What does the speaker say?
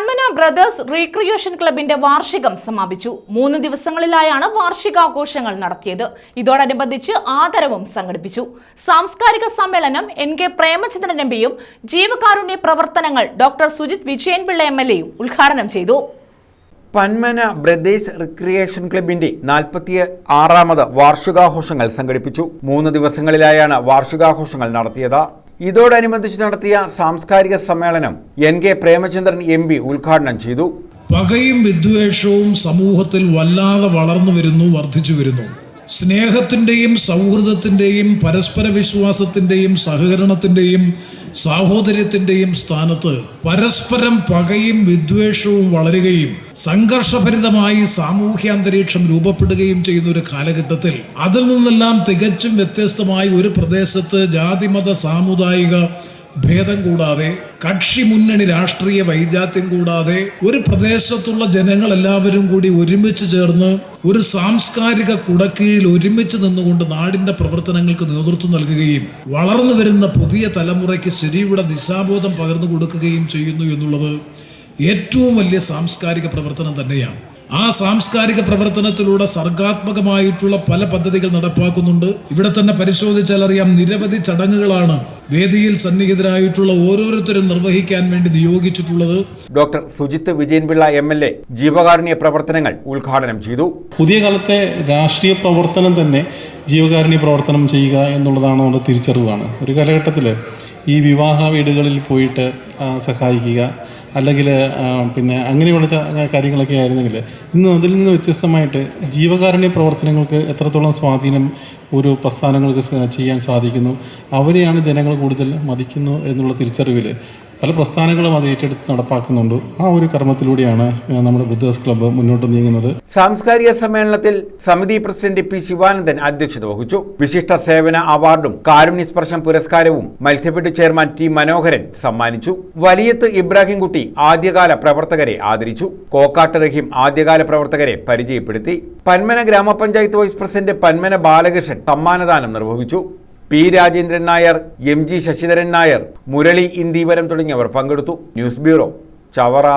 Panmana brothers recreation ക്ലബിന്റെ വാർഷികം സമാപിച്ചു. മൂന്ന് ദിവസങ്ങളിലായാണ് വാർഷികാഘോഷങ്ങൾ നടത്തിയത്. ഇതോടനുബന്ധിച്ച് ആദരവും സംഘടിപ്പിച്ചു. സാംസ്കാരിക സമ്മേളനം എൻ കെ പ്രേമചന്ദ്രൻ എം പിയും ജീവകാരുണ്യ പ്രവർത്തനങ്ങൾ doctor Sujith Vijayanpillai M L എയും ഉദ്ഘാടനം ചെയ്തു. പന്മന ബ്രദേഴ്സ് റിക്രിയേഷൻ ക്ലബിന്റെ നാൽപ്പത്തി ആറാമത് വാർഷികാഘോഷങ്ങൾ സംഘടിപ്പിച്ചു. മൂന്ന് ദിവസങ്ങളിലായാണ് വാർഷികാഘോഷങ്ങൾ നടത്തിയത്. ഇതോടനുബന്ധിച്ച് നടത്തിയ സാംസ്കാരിക സമ്മേളനം N K Premachandran M P ഉദ്ഘാടനം ചെയ്തു. പകയും വിദ്വേഷവും സമൂഹത്തിൽ വല്ലാതെ വളർന്നു വരുന്നു വർദ്ധിച്ചു വരുന്നു. സ്നേഹത്തിന്റെയും സൗഹൃദത്തിന്റെയും പരസ്പര വിശ്വാസത്തിന്റെയും സഹകരണത്തിന്റെയും സാഹോദര്യത്തിന്റെയും സ്ഥാനത്ത് പരസ്പരം പകയും വിദ്വേഷവും വളരുകയും സംഘർഷഭരിതമായി സാമൂഹ്യ അന്തരീക്ഷം രൂപപ്പെടുകയും ചെയ്യുന്ന ഒരു കാലഘട്ടത്തിൽ അതിൽ നിന്നെല്ലാം തികച്ചും വ്യത്യസ്തമായി ഒരു പ്രദേശത്ത് ജാതിമത സാമുദായിക ഭേദം കൂടാതെ കക്ഷി മുന്നണി രാഷ്ട്രീയ വൈജാത്യം കൂടാതെ ഒരു പ്രദേശത്തുള്ള ജനങ്ങൾ എല്ലാവരും കൂടി ഒരുമിച്ച് ചേർന്ന് ഒരു സാംസ്കാരിക കുടക്കീഴിൽ ഒരുമിച്ച് നിന്നുകൊണ്ട് നാടിന്റെ പ്രവർത്തനങ്ങൾക്ക് നേതൃത്വം നൽകുകയും വളർന്നു വരുന്ന പുതിയ തലമുറയ്ക്ക് ശരിയുടെ ദിശാബോധം പകർന്നു കൊടുക്കുകയും ചെയ്യുന്നു എന്നുള്ളത് ഏറ്റവും വലിയ സാംസ്കാരിക പ്രവർത്തനം തന്നെയാണ്. ആ സാംസ്കാരിക പ്രവർത്തനത്തിലൂടെ സർഗാത്മകമായിട്ടുള്ള പല പദ്ധതികൾ നടപ്പാക്കുന്നുണ്ട്. ഇവിടെ തന്നെ പരിശോധിച്ചാൽ അറിയാം നിരവധി ചടങ്ങുകളാണ് വേദിയിൽ സന്നിഹിതരായിട്ടുള്ള ഓരോരുത്തരും നിർവഹിക്കാൻ വേണ്ടി നിയോഗിച്ചിട്ടുള്ളത് doctor Sujith Vijayanpillai M L A ജീവകാരുണ്യ പ്രവർത്തനങ്ങൾ ഉദ്ഘാടനം ചെയ്തു. പുതിയ കാലത്തെ രാഷ്ട്രീയ പ്രവർത്തനം തന്നെ ജീവകാരുണ്യ പ്രവർത്തനം ചെയ്യുക എന്നുള്ളതാണ് നമ്മുടെ തിരിച്ചറിവാണ്. ഒരു കാലഘട്ടത്തിൽ ഈ വിവാഹ വീടുകളിൽ പോയിട്ട് സഹായിക്കുക അല്ലെങ്കിൽ പിന്നെ അങ്ങനെയുള്ള കാര്യങ്ങളൊക്കെ ആയിരുന്നെങ്കിൽ ഇന്ന് അതിൽ നിന്ന് വ്യത്യസ്തമായിട്ട് ജീവകാരുണ്യ പ്രവർത്തനങ്ങൾക്ക് എത്രത്തോളം സ്വാധീനം ഒരു പ്രസ്ഥാനങ്ങൾക്ക് ചെയ്യാൻ സാധിക്കുന്നു അവരെയാണ് ജനങ്ങൾ കൂടുതൽ മതിക്കുന്നു എന്നുള്ള തിരിച്ചറിവിൽ പല പ്രസ്ഥാനങ്ങളും അത് ഏറ്റെടുത്ത് നടപ്പാക്കുന്നുണ്ട്. ആ ഒരു കർമ്മത്തിലൂടെയാണ് നമ്മുടെ ബുദ്ധേഴ്സ് ക്ലബ്ബ് മുന്നോട്ട് നീങ്ങുന്നത്. സാംസ്കാരിക സമ്മേളനത്തിൽ സമിതി പ്രസിഡന്റ് പി ശിവാനന്ദൻ അധ്യക്ഷത വഹിച്ചു. വിശിഷ്ട സേവന അവാർഡും കാരുണ്യസ്പർശം പുരസ്കാരവും മത്സ്യഫെഡ് ചെയർമാൻ ടി മനോഹരൻ സമ്മാനിച്ചു. വലിയത്ത് ഇബ്രാഹിംകുട്ടി ആദ്യകാല പ്രവർത്തകരെ ആദരിച്ചു. കോക്കാട്ട് റഹീം ആദ്യകാല പ്രവർത്തകരെ പരിചയപ്പെടുത്തി. പന്മന ഗ്രാമപഞ്ചായത്ത് വൈസ് പ്രസിഡന്റ് പന്മന ബാലകൃഷ്ണൻ സമ്മാനദാനം നിർവഹിച്ചു. P Rajendran Nair M G Sasidharan Nair Murali Indeeparam തുടങ്ങിയവർ പങ്കെടുത്തു. News bureau Chavara.